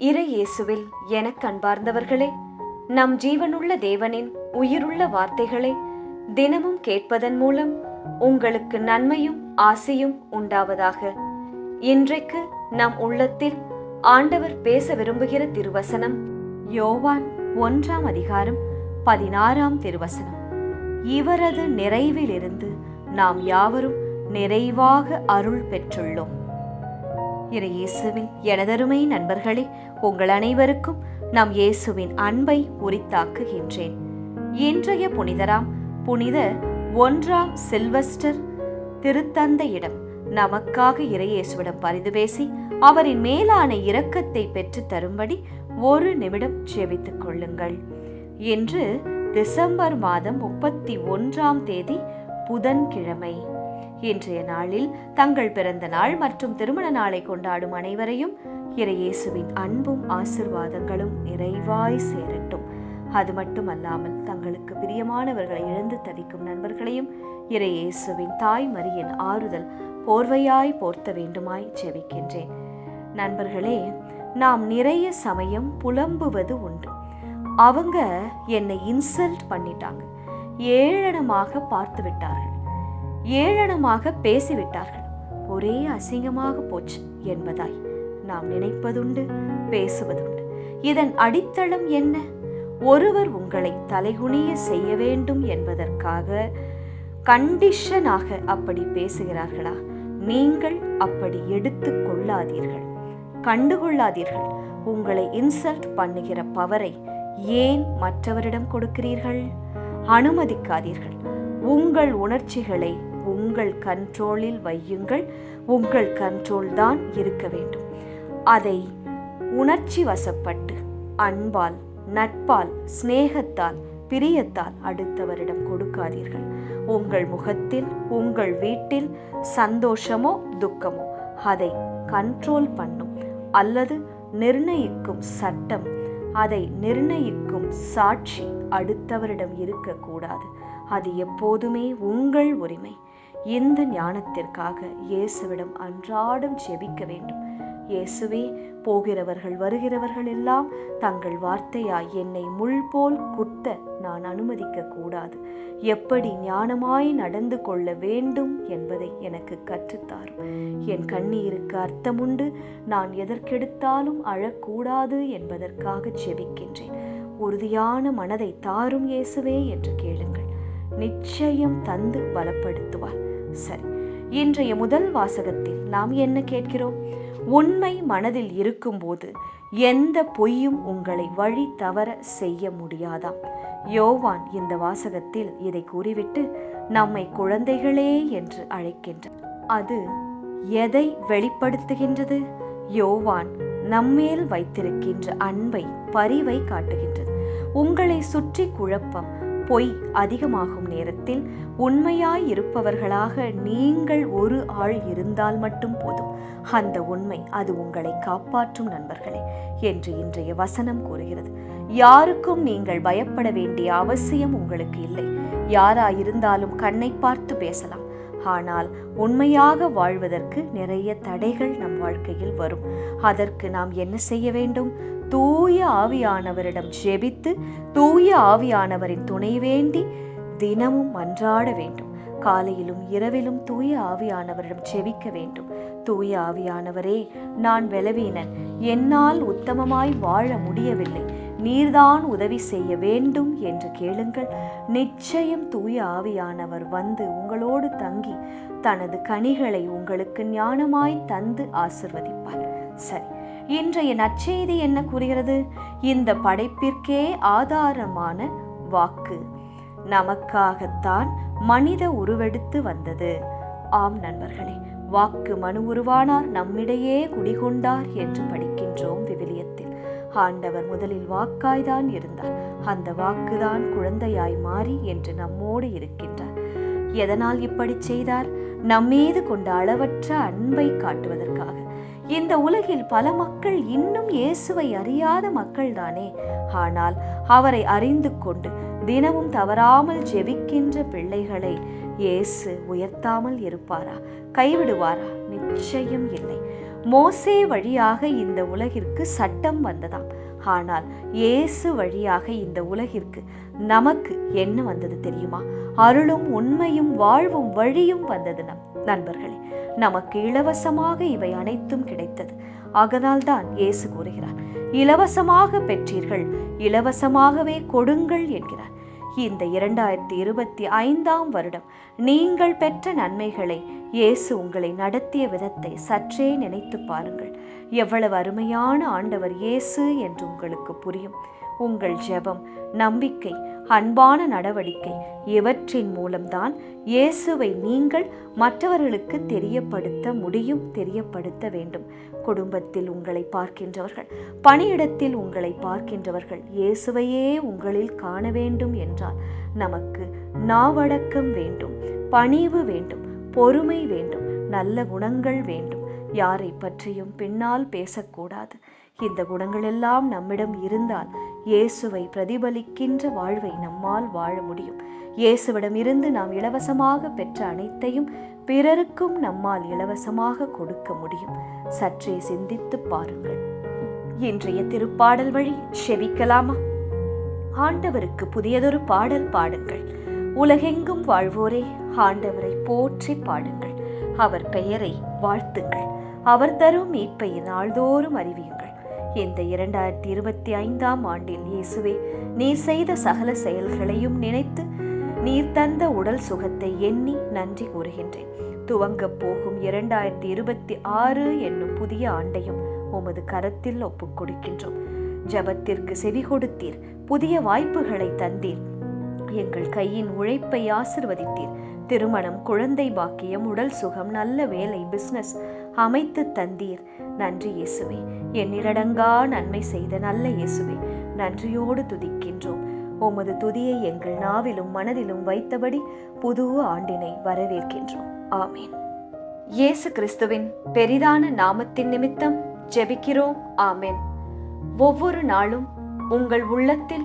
இறை இயேசுவில் எனக் அன்பார்ந்தவர்களே நம் ஜீவனுள்ள தேவனின் உயிருள்ள வார்த்தைகளை தினமும் கேட்பதன் மூலம் உங்களுக்கு நன்மையும் ஆசையும் உண்டாவதாக. இன்றைக்கு நம் உள்ளத்தில் ஆண்டவர் பேச விரும்புகிற திருவசனம் யோவான் ஒன்றாம் அதிகாரம் பதினாறாம் திருவசனம். இவரது நிறைவிலிருந்து நாம் யாவரும் நிறைவாக அருள் பெற்றுள்ளோம். இறை இயேசுவில் எனதருமை நண்பர்களே உங்கள் அனைவருக்கும் நம் இயேசுவின் அன்பை உரித்தாக்குகின்றேன். இன்றைய புனிதராம் புனித ஒன்றாம் சில்வஸ்டர் திருத்தந்தையிடம் நமக்காக இறையேசுவிடம் பரிந்து பேசி அவரின் மேலான இரக்கத்தை பெற்று தரும்படி ஒரு நிமிடம் ஜெபித்துக் கொள்ளுங்கள். இன்று டிசம்பர் மாதம் முப்பத்தி ஒன்றாம் தேதி புதன்கிழமை. இன்றைய நாளில் தங்கள் பிறந்த நாள் மற்றும் திருமண நாளை கொண்டாடும் அனைவரையும் இறையேசுவின் அன்பும் ஆசிர்வாதங்களும் நிறைவாய் சேரட்டும். அது மட்டுமல்லாமல் தங்களுக்கு பிரியமானவர்களை இழந்து தவிக்கும் நண்பர்களையும் இறையேசுவின் தாய் மரியின் ஆறுதல் போர்வையாய் போர்த்த வேண்டுமாய் ஜெபிக்கின்றேன். நண்பர்களே நாம் நிறைய சமயம் புலம்புவது உண்டு. அவங்க என்னை இன்சல்ட் பண்ணிட்டாங்க. ஏளனமாக பார்த்து விட்டார்கள் ஏளனமாக பேசிவிட்டார்கள். ஒரே அசிங்கமாக போச்சு என்பதாய் நாம் நினைப்பதுண்டு பேசுவதுண்டு. இதன் அடித்தளம் என்ன? ஒருவர் உங்களை தலைகுனிய செய்ய வேண்டும் என்பதற்காக கண்டிஷனாக அப்படி பேசுகிறார்களா? நீங்கள் அப்படி எடுத்து கொள்ளாதீர்கள். கண்டுகொள்ளாதீர்கள். உங்களை இன்சல்ட் பண்ணுகிற பவரை ஏன் மற்றவரிடம் கொடுக்கிறீர்கள்? அனுமதிக்காதீர்கள். உங்கள் உணர்ச்சிகளை உங்கள் கண்ட்ரோலில் வையுங்கள். உங்கள் கண்ட்ரோல் தான் இருக்க வேண்டும். அதை உணர்ச்சி வசப்பட்டு அன்பால் நட்பால் சிநேகத்தால் பிரியத்தால் அடுத்தவரிடம் கொடுக்காதீர்கள். உங்கள் முகத்தில் உங்கள் வீட்டில் சந்தோஷமோ துக்கமோ அதை கண்ட்ரோல் பண்ணும். அல்லது நிர்ணயிக்கும் சட்டம் அதை நிர்ணயிக்கும் சாட்சி அடுத்தவரிடம் இருக்கக்கூடாது. அது எப்போதுமே உங்கள் உரிமை. இந்த ஞானத்திற்காக இயேசுவிடம் அன்றாடம் செபிக்க வேண்டும். இயேசுவே போகிறவர்கள் வருகிறவர்கள் எல்லாம் தங்கள் வார்த்தையாய் என்னை முள் போல் குத்த நான் அனுமதிக்க கூடாது. எப்படி ஞானமாய் நடந்து கொள்ள வேண்டும் என்பதை எனக்கு கற்றுத்தாரும். என் கண்ணீருக்கு அர்த்தமுண்டு நான் எதற்கெடுத்தாலும் அழக்கூடாது என்பதற்காக செபிக்கின்றேன். உறுதியான மனதை தாரும் இயேசுவே என்று கேளுங்கள். நிச்சயம் தந்து பலப்படுத்துவார் சரி இன்றைய முதல் வாசகத்தில் நாம் என்ன கேட்கிறோம்? உண்மை மனதில் இருக்கும்போது எந்த பொய்யும் உங்களை வழி தவற செய்ய முடியாதாம். யோவான் இந்த வாசகத்தில் இதை கூறிவிட்டு நம்மை குழந்தைகளே என்று அழைக்கின்றார். அது எதை வெளிப்படுத்துகின்றது? யோவான் நம்மேல் வைத்திருக்கின்ற அன்பை பரிவை காட்டுகின்றது. உங்களை சுற்றி குழப்பம் பொய் அதிகமாகும் நேரத்தில் உண்மையாய் இருப்பவர்களாக நீங்கள் ஒரு ஆள் இருந்தால் மட்டும் போதும். அந்த உண்மை அது உங்களை காப்பாற்றும் நண்பர்களே என்று இன்றைய வசனம் கூறுகிறது. யாருக்கும் நீங்கள் பயப்பட வேண்டிய அவசியம் உங்களுக்கு இல்லை. யாராயிருந்தாலும் கண்ணை பார்த்து பேசலாம். ஆனால் உண்மையாக வாழ்வதற்கு நிறைய தடைகள் நம் வாழ்க்கையில் வரும். அதற்கு நாம் என்ன செய்ய வேண்டும்? தூய ஆவியானவரிடம் ஜெபித்து தூய ஆவியானவரின் துணை வேண்டி தினமும் மன்றாட வேண்டும். காலையிலும் இரவிலும் தூய ஆவியானவரிடம் செவிக்க வேண்டும். தூய ஆவியானவரே நான் வெலவீனன். என்னால் உத்தமமாய் வாழ முடியவில்லை. நீர்தான் உதவி செய்ய வேண்டும் என்று கேளுங்கள். நிச்சயம் தூய ஆவியானவர் வந்து உங்களோடு தங்கி தனது கனிகளை உங்களுக்கு ஞானமாய் தந்து ஆசிர்வதிப்பார். சரி இன்றைய நற்செய்தி என்ன கூறுகிறது? இந்த படைப்பிற்கே ஆதாரமான வாக்கு. நமக்காகத்தான் மனித உருவெடுத்து வந்தது. ஆம் நண்பர்களே வாக்கு மனு உருவானார் நம்மிடையே குடிகொண்டார் என்று படிக்கின்றோம். ஆண்டவர் முதலில் வாக்காய்தான் இருந்தார். அந்த வாக்குதான் குழந்தையாய் மாறி என்று நம்மோடு இருக்கின்றார். எதனால் இப்படி செய்தார்? நம்மீது கொண்ட அளவற்ற அன்பை காட்டுவதற்காக. இந்த உலகில் பல மக்கள் இன்னும் இயேசுவை அறியாத மக்கள்தானே. ஆனால் அவரை அறிந்து கொண்டு தினமும் தவறாமல் ஜெபிக்கின்ற பிள்ளைகளை இயேசு உயர்த்தாமல் இருப்பாரா? கைவிடுவாரா? நிச்சயம் இல்லை. மோசே வழியாக இந்த உலகிற்கு சட்டம் வந்ததாம். ஆனால் இயேசு வழியாக இந்த உலகிற்கு நமக்கு என்ன வந்தது தெரியுமா? அருளும் உண்மையும் வாழ்வும் வழியும் வந்தது நம் நண்பர்களே நமக்கு இலவசமாக இவை அனைத்தும் கிடைத்தது. ஆகனால்தான் இயேசு கூறுகிறார் இலவசமாக பெற்றீர்கள் இலவசமாகவே கொடுங்கள் என்கிறார். இந்த இரண்டாயிரத்தி இருபத்தி ஐந்தாம் வருடம். நீங்கள் பெற்ற நன்மைகளை இயேசு உங்களை நடத்திய விதத்தை சற்றே நினைத்து பாருங்கள். எவ்வளவு அருமையான ஆண்டவர் இயேசு என்று உங்களுக்கு புரியும். உங்கள் ஜெபம் நம்பிக்கை அன்பான நடவடிக்கை இவற்றின் மூலம்தான் இயேசுவை நீங்கள் மற்றவர்களுக்கு தெரியப்படுத்த முடியும் தெரியப்படுத்த வேண்டும். குடும்பத்தில் உங்களை பார்க்கின்றவர்கள் பணியிடத்தில் உங்களை பார்க்கின்றவர்கள் இயேசுவையே உங்களில் காண வேண்டும் என்றால் நமக்கு நாவடக்கம் வேண்டும் பணிவு வேண்டும் பொறுமை வேண்டும் நல்ல குணங்கள் வேண்டும். யாரை பற்றியும் பின்னால் பேசக்கூடாது. இந்த குணங்களெல்லாம் நம்மிடம் இருந்தால் இயேசுவை பிரதிபலிக்கின்ற வாழ்வை நம்மால் வாழ முடியும். இயேசுவிடம் இருந்து நாம் இலவசமாக பெற்ற அனைத்தையும் பிறருக்கும் நம்மால் இலவசமாக கொடுக்க முடியும். சற்றே சிந்தித்து பாருங்கள். இன்றைய திருப்பாடல் வழி செவிக்கலாமா? ஆண்டவருக்கு புதியதொரு பாடல் பாடுங்கள். உலகெங்கும் வாழ்வோரே ஆண்டவரை போற்றி பாடுங்கள். அவர் பெயரை வாழ்த்துங்கள். அவர் தரும் மீட்பை நாள்தோறும் அறிவியுங்கள். இந்த இரண்டாயிரத்தி இருபத்தி ஐந்தாம் ஆண்டில் இயேசுவே நீர் செய்த சகல செயல்களையும் நினைத்து நீர் தந்த உடல் சுகத்தை எண்ணி நன்றி கூறுகின்றேன். துவங்கப் போகும் இரண்டாயிரத்தி இருபத்தி ஆறு என்னும் புதிய ஆண்டையும் உமது கரத்தில் ஒப்புக் கொடுக்கின்றோம். ஜபத்திற்கு செவி கொடுத்தீர். புதிய வாய்ப்புகளை தந்தீர். எங்கள் கையின் உழைப்பை ஆசிர்வதித்தீர். திருமணம் குழந்தை பாக்கியம் உடல் சுகம் நல்ல வேலை பிஸ்னஸ் அமைத்து தந்தீர். நன்றி இயேசுவே. எண்ணிலடங்கா நன்மை செய்த நல்ல இயேசுவே. நன்றியோடு துதிக்கின்றோம். உமது துதியை எங்கள் நாவிலும் மனதிலும் வைத்தபடி புது ஆண்டினை வரவேற்கின்றோம். ஆமீன். இயேசு கிறிஸ்துவின் பெரிதான நாமத்தின் நிமித்தம் ஜெபிக்கிறோம். ஆமென். ஒவ்வொரு நாளும் உங்கள் உள்ளத்தில்